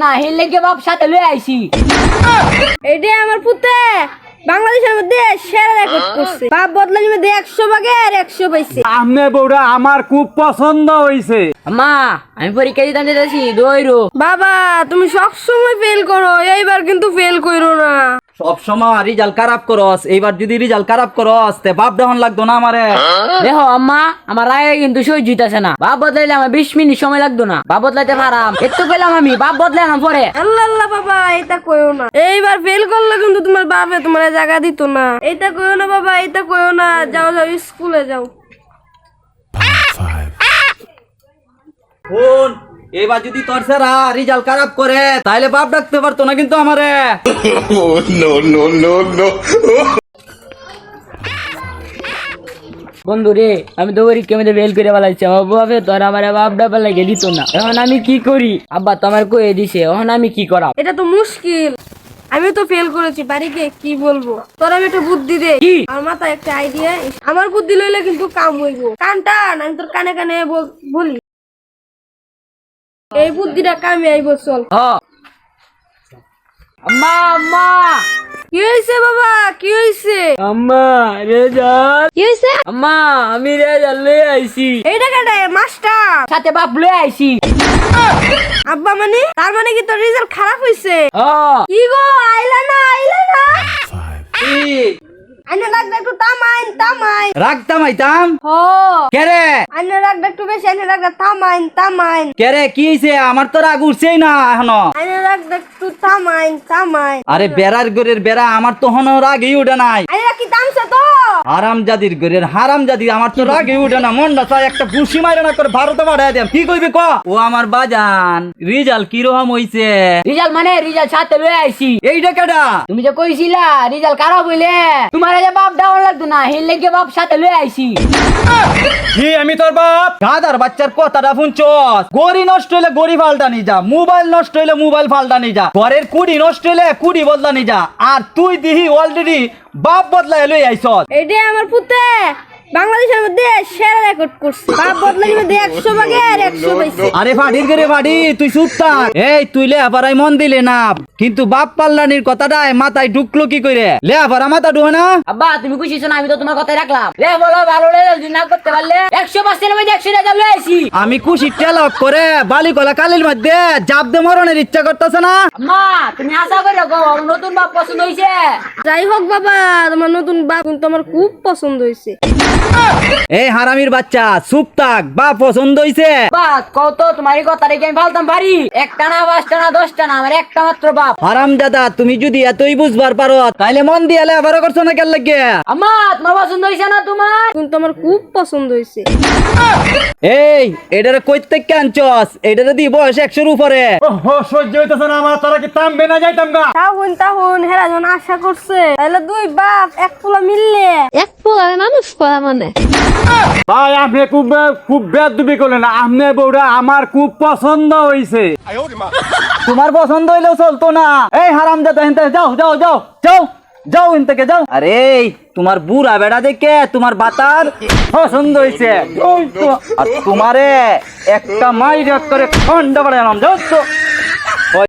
না হের লেগে বাপ সাথে লয়ে আইছি। এটাই আমার পুতে। বাংলাদেশের মধ্যে সেরা রেকর্ড করছে। বাপ বদলা বদলানির দিয়ে একশো ভাগের একশো পাইছে। আমনে বউরা আমার খুব পছন্দ হইছে। মা আমি পরীক্ষা দিতাম যেতেছি দইরো বাবা তুমি সবসময় ফেল করো এইবার কিন্তু ফেল করো না। সব সময় রিজাল্ট খারাপ করস এইবার যদি রিজাল্ট খারাপ করস তে বাপ দেহন লাগতো না আমারে। দেখো আম্মা আমার রায় কিন্তু সহ্য হইতাছে না। বাপ বদলাইলে আমার বিশ মিনিট সময় লাগতো না। বাপ বদলাইতে পারাম। একটু পেলাম আমি বাপ বদলাইলাম পরে। আল্লাহ আল্লাহ বাবা এটা কইও না। এইবার ফেল করলে কিন্তু তোমার বাপে তোমার জায়গা দিত না। এটা কইও না বাবা এটা কইও না। যাও যাও স্কুলে যাও। ফোন এবার যদি তোর স্যারা রেজাল্ট খারাপ করে তাইলে বাপ ডাকতে পারতো না কিন্তু আমারে. বন্ধু রে আমি তো পরীক্ষা মধ্যে ফেল করে বেলাইছি আমার বাপে তোর আমার বাপ ডাবা লাগে দিত না। এখন আমি কি করি? আব্বা তোমার কয়ে দিছে এখন আমি কি করাম? এটা তো মুশকিল। আমি তো ফেল করেছি বাড়িকে কি বলব? তোর আমি একটা বুদ্ধি দে? আমার মাথায় একটা আইডিয়া আমার বুদ্ধি লইলে কিন্তু কাম হইব। কান টান আমি তোর কানে কানে বল- বলি। এই বুদ্ধিটা কামে আইব চল। আম্মা আম্মা। কি হয়েছে বাবা? কি হয়েছে আম্মা রেজাল কি হয়েছে আম্মা আমি রেজাল লয়ে আইছি। এইটা কেটে মাস্টার। সাথে বাপ লয়ে আইছি। আব্বা মানে? তার মানে কি তোর রেজাল্ট খারাপ হয়েছে হ। কি গো আইলা না কি? আইনে রাখটা একটু তামাইন তামাইন রাখতাম আইতাম হ কেরে আইনে একটু বেশি আইনে তামাইন তামাইন। কেরে কি হইছে? আমার তো রাগ উঠছেই না এখনও। আইনে একটু তামাইন তামাইন। আরে বেড়ার গরের বেড়া আমার তো হনো রাগই উঠে নাই। রাখি তামছে তো? হারাম জাদির গরের হারাম জাদি আমার তো উঠে না। মনটা চাই একটা ঘুষি মারে না করে ভারতে বাড়াই দেন। কি কইবি ক? ও আমার বাজান। রিজাল্ট কীরকম হইছে? রিজাল্ট মানে রিজাল্ট সাথে লয়ে আইছি। এইটা কেডা? তুমি যে কইছিলা রিজাল্ট খারাপ হইলে তোমার যে বাপ লাগতো না হেল লেগে বাপ সাথে লয়ে আইছি। কি আমি তোর বাপ? গাদার বাচ্চার কথাটা শুনছস? গড়ি নষ্ট হইলে গড়ি ফাল্টানি যা মোবাইল নষ্ট হইলে মোবাইল ফাল্টানি যা ঘরের কুড়ি নষ্ট হইলে কুড়ি বদলানি যা আর তুই দিহি অলরেডি বাপ বদলাই লই আইছস। এটাই আমার পুতে বাংলাদেশের মধ্যে সেরা রেকর্ড করছে। বাপ মধ্যে একশো ভাগের একশো পাইছে আরে ফাটির করে ফাটি তুই চুপ থাক। এই তুই লে আপারাই মন দিলে না। কিন্তু বাপ পাল্লানির কথাটাই মাথায় ঢুকলো কি করে লে আপারা মাথা ঢুকে না? আব্বা তুমি খুশি না? আমি তো তোমার কথাই রাখলাম। রে বলো ভালো রেজাল্ট না করতে পারলে একশো পার্সেন্ট মধ্যে একশো রেজাল্ট লয়ে আইছি আমি খুশি টেলক করে বালি কলা কালির মধ্যে জাপ দে মরণের ইচ্ছা করতেছে না? আম্মা তুমি আশা করে রাখো আমার নতুন বাপ পছন্দ হইছে। যাই হোক বাবা তোমার নতুন বাপ কিন্তু আমার খুব পছন্দ হয়েছে এই হারামির বাচ্চা চুপ থাক বা পছন্দ হইছে। বাপ কত তোমার এই কথা রেখে আমি ফালতাম পারি একটা না পাঁচটা না দশটা না আমার একটা মাত্র বাপ। হারাম দাদা তুমি যদি এতই বুঝবার পারো তাইলে মন দিয়ে লেবার করছ না কেন লাগে? আম্মা তোমার পছন্দ হইছে না তোমার? কিন্তু আমার খুব পছন্দ হয়েছে এই এটারে কইতে কানছস এটারে দি বয়স একশোর উপরে। ওহো সহ্য হইতেছে না আমার তোরা কি তামবে না যাইতাম গা? তাহুন তাহুন হেরা যখন আশা করছে। তাহলে দুই বাপ এক পোলা মিললে। এক পোলার মানুষ করা মানে? ভাই আপনি খুব খুব বেদবি করলেন। আপনি বউরা আমার খুব পছন্দ হইছে। তোমার পছন্দ হইলেও চলতো না। এই হারাম দাদা হিনতে যাও যাও যাও যাও যাও হিন থেকে যাও। আরে তোমার বুড়া বেড়া দেখে তোমার বাতার পছন্দ তো। আর তোমারে একটা মাইর করে খন্ড বাড়ালাম যাও তো।